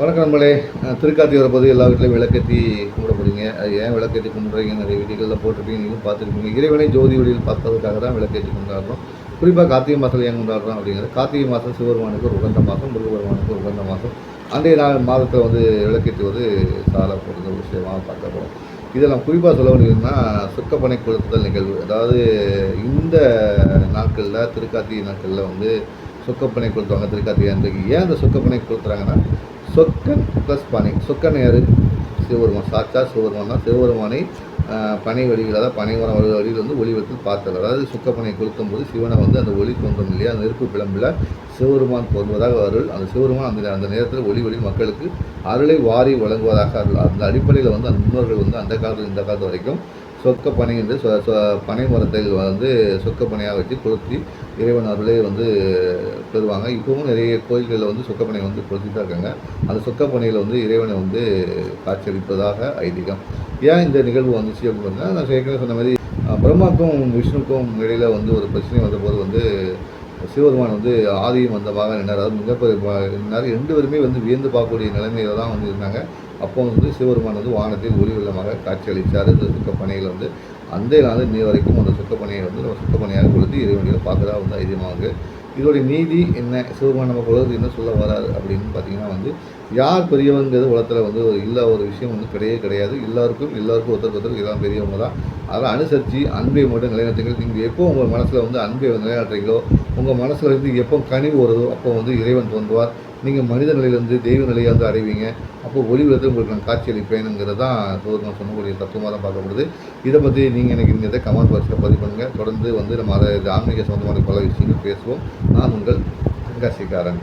வணக்கம் நம்மளே திருக்காத்தி வரப்போது எல்லா வீட்லையும் விளக்கத்தி கும்பிட போகிறீங்க அது ஏன் விளக்கத்தி கும்பிட்றீங்க? நிறைய வீடுகளில் போட்டிருப்பீங்க. நீங்களும் பார்த்துருப்பீங்க. இறைவனை ஜோதி வழியில் பார்த்ததுக்காக தான் விளக்கேற்றி கொண்டாடுறோம். குறிப்பாக கார்த்திகை மாதத்தில் ஏன் கொண்டாடுறோம் அப்படிங்கிறது கார்த்திகை மாதம் சிவபெருமானுக்கு ஒரு உகந்த மாதம் முருகபெருமானுக்கு ஒரு உகந்த மாதம் அன்றைய நாள் மாதத்தில் வந்து விளக்கேற்றுவது சால ஒரு விஷயமாக பார்க்க போகிறோம் குறிப்பாக சொல்ல வேண்டியதுன்னா சுக்கப்பனை கொளுத்துதல் நிகழ்வு. அதாவது இந்த நாட்களில் திருக்கார்த்திகை நாட்களில் வந்து சொக்கப்பனை கொளுத்துவாங்க. திருக்கார்த்திகை அன்றைக்கு. ஏன் அந்த சொக்கப்பனை கொளுத்துறாங்கன்னா சொக்கன் ப்ளஸ் பனை. சொக்கன் யார் சிவபெருமான் சாச்சா சிவபெருமான் தான் சிவபெருமானை பனை வழியில் அதாவது பனைவரம் வழியில் வந்து ஒளிவத்தில் பார்த்தல் அதாவது சுக்கப்பனை கொளுத்தும் போது சிவனை வந்து அந்த ஒளி தோன்றும் இல்லையா? அந்த நெருப்பு பிளம்பில் சிவபெருமான் தோன்றுவதாக அருள். அந்த சிவபெருமான் அந்த அந்த நேரத்தில் ஒளி ஒளி மக்களுக்கு அருளை வாரி வழங்குவதாக அருள். அந்த அடிப்படையில் வந்து அந்த முன்னோர்கள் வந்து அந்த காலத்தில் இந்த காலத்து வரைக்கும் சொக்க பனை என்று சொ- சொ- பனை மரத்தை வந்து சொக்க பனையாக வச்சு கொளுத்தி இறைவன் அருளை வந்து பெறுவாங்க. இப்போவும் நிறைய கோயில்களில் வந்து சொக்கப்பனை வந்து கொளுத்திட்டு இருக்காங்க. அந்த சொக்கப்பனையில் வந்து இறைவனை வந்து காட்சியளிப்பதாக ஐதீகம். ஏன் இந்த நிகழ்வு வந்துச்சு அப்படின்னா நான் ஏற்கனவே சொன்ன மாதிரி பிரம்மாக்கும் விஷ்ணுக்கும் இடையில் வந்து ஒரு பிரச்சனை வந்தபோது வந்து சிவபெருமான் வந்து ஆதியும் வந்தமாக நின்றார் அது மிகப்பெரிய நின்றார் ரெண்டு பேருமே வந்து வியந்து பார்க்கக்கூடிய நிலைமையில தான் வந்து இருந்தாங்க. அப்போ வந்து சிவபெருமான் வந்து வானத்தில் ஒளி வெள்ளமாக காட்சியளித்தார் இந்த சுக்கப்பனையில் வந்து அந்த நாள் நீ வரைக்கும் அந்த சுக்கப்பனையை வந்து நம்ம சுக்கப்பனையாக கொடுத்து இறைவனியில் பார்க்கறதா வந்து ஐதீகமாக இதோடைய நீதி என்ன சிவபெருமான் நம்ம உலகத்துக்கு என்ன சொல்ல வராது அப்படின்னு பார்த்தீங்கன்னா வந்து யார் பெரியவங்கிறது உலகத்தில் வந்து ஒரு இல்லை ஒரு விஷயம் வந்து கிடையவே கிடையாது. எல்லாருக்கும் எல்லாருக்கும் ஒருத்தருக்கு ஒருத்தருக்கு எல்லாம் பெரியவங்க தான். அதெல்லாம் அனுசரித்து அன்பை மட்டும் நிலைநாட்டுங்கள். நீங்கள் எப்போ உங்கள் மனசில் வந்து அன்பை நிலைநாட்டுறீங்களோ உங்கள் மனசில் இருந்து எப்போ கனிவு வருதோ அப்போ வந்து இறைவன் தோன்றுவார். நீங்கள் மனித நிலையிலேருந்து தெய்வ நிலையை வந்து அடைவீங்க அப்போ ஒளி விளத்தில் உங்களுக்கு நான் காட்சி அளிப்பேனுங்கிறது தான் சோதனை சொல்லக்கூடிய தத்துவமாக தான் பார்க்கப்படுது. இதை பற்றி நீங்கள் எனக்கு நீங்கள் கமெண்ட் பாக்ஸில் பதிவு பண்ணுங்கள் தொடர்ந்து வந்து நம்ம அதை ஆன்மீக சம்மந்தமான பல விஷயங்கள் பேசுவோம். நான் உங்கள் தென்காசிக்காரன்